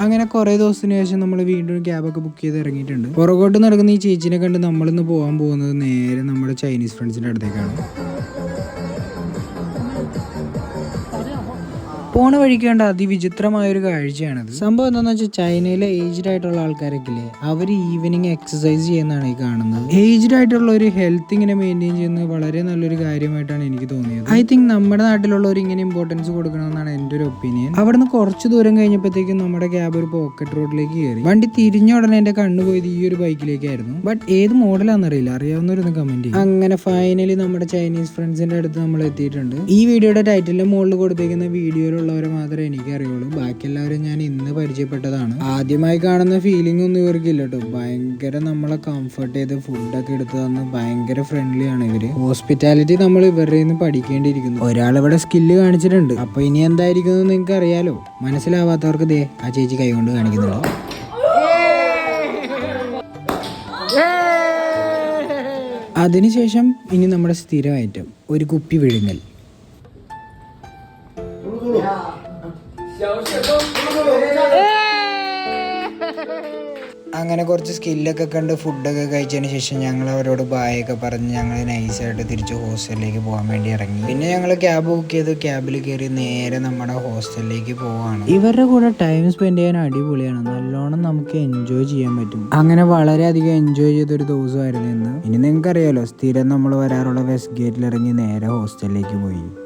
അങ്ങനെ കുറേ ദിവസത്തിന് ശേഷം നമ്മൾ വീണ്ടും ക്യാബൊക്കെ ബുക്ക് ചെയ്ത് ഇറങ്ങിയിട്ടുണ്ട്. പുറകോട്ട് നടക്കുന്ന ഈ ചേച്ചിനെ കണ്ട് നമ്മളിന്ന് പോകാൻ പോകുന്നത് നേരെ നമ്മുടെ ചൈനീസ് ഫ്രണ്ട്സിന്റെ അടുത്തേക്കാണ്. പോണ വഴിക്ക് കണ്ട അതിവിചിത്രമായ ഒരു കാഴ്ചയാണത്. സംഭവം എന്താണെന്ന് വെച്ചാൽ ചൈനയിലെ ഏജ്ഡ് ആയിട്ടുള്ള ആൾക്കാരൊക്കെ അവർ ഈവനിങ് എക്സസൈസ് ചെയ്യുന്നതാണ് ഈ കാണുന്നത്. ഏജ്ഡ് ആയിട്ടുള്ള ഒരു ഹെൽത്ത് ഇങ്ങനെ മെയിന്റെയിൻ ചെയ്യുന്നത് വളരെ നല്ലൊരു കാര്യമായിട്ടാണ് എനിക്ക് തോന്നിയത്. ഐ തിങ്ക് നമ്മുടെ നാട്ടിലുള്ളവർ ഇങ്ങനെ ഇമ്പോർട്ടൻസ് കൊടുക്കണമെന്നാണ് എന്റെ ഒരു ഒപ്പീനിയൻ അവിടുന്ന് കുറച്ച് ദൂരം കഴിഞ്ഞപ്പോഴത്തേക്കും നമ്മുടെ ക്യാബ് ഒരു പോക്കറ്റ് റോഡിലേക്ക് കയറി. വണ്ടി തിരിഞ്ഞ ഉടനെ എന്റെ കണ്ണു പോയത് ഈ ഒരു ബൈക്കിലേക്കായിരുന്നു ബട്ട് ഏത് മോഡലാണെന്നറിയില്ല അറിയാവുന്നവരൊന്ന് കമന്റ് ചെയ്യും. അങ്ങനെ ഫൈനലി നമ്മുടെ ചൈനീസ് ഫ്രണ്ട്സിന്റെ അടുത്ത് നമ്മൾ എത്തിയിട്ടുണ്ട് ഈ വീഡിയോയുടെ ടൈറ്റിലിന്റെ മുകളിൽ കൊടുത്തേക്കുന്ന വീഡിയോയിലുള്ളവരെ മാത്രമേ എനിക്ക് അറിയുള്ളൂ ബാക്കി എല്ലാവരും ഞാൻ ഇന്ന് പരിചയപ്പെട്ടതാണ്. ആദ്യമായി കാണുന്ന ഫീലിംഗ് ഒന്നും ഇവർക്കില്ല കേട്ടോ ഭയങ്കര നമ്മളെ കംഫർട്ട് ചെയ്ത് ഫുഡൊക്കെ എടുത്തു തന്ന് ഭയങ്കര ഫ്രണ്ട്ലി ആണ് ഇവർ. ഹോസ്പിറ്റാലിറ്റി നമ്മൾ ഇവരുടെ നിന്ന് പഠിക്കേണ്ടിയിരിക്കുന്നു. ഒരാൾ ഇവിടെ സ്കില്ല് കാണിച്ചിട്ടുണ്ട്. അപ്പൊ ഇനി എന്തായിരിക്കും എന്ന് നിങ്ങൾക്ക് അറിയാലോ മനസ്സിലാവാത്തവർക്ക് ദേ ആ ചേച്ചി കൈകൊണ്ട് കാണിക്കുന്നുണ്ട്. അതിനുശേഷം ഇനി നമ്മുടെ സ്ഥിരം ഐറ്റം ഒരു കുപ്പി വിഴുങ്ങൽ. അങ്ങനെ കുറച്ച് സ്കില്ലൊക്കെ കണ്ട് ഫുഡൊക്കെ കഴിച്ചതിന് ശേഷം ഞങ്ങൾ അവരോട് ബായൊക്കെ പറഞ്ഞ് ഞങ്ങൾ നൈസായിട്ട് തിരിച്ച് ഹോസ്റ്റലിലേക്ക് പോകാൻ വേണ്ടി ഇറങ്ങി. പിന്നെ ഞങ്ങൾ ക്യാബ് ബുക്ക് ചെയ്ത് ക്യാബിൽ കയറി നേരെ നമ്മുടെ ഹോസ്റ്റലിലേക്ക് പോവാണ്. ഇവരുടെ കൂടെ ടൈം സ്പെൻഡ് ചെയ്യാൻ അടിപൊളിയാണ്. നല്ലോണം നമുക്ക് എൻജോയ് ചെയ്യാൻ പറ്റും. അങ്ങനെ വളരെയധികം എൻജോയ് ചെയ്തൊരു ദിവസമായിരുന്നു ഇന്ന്. ഇനി നിങ്ങൾക്കറിയാലോ സ്ഥിരം നമ്മൾ വരാറുള്ള വെസ്റ്റ് ഗേറ്റിൽ ഇറങ്ങി നേരെ ഹോസ്റ്റലിലേക്ക് പോയി.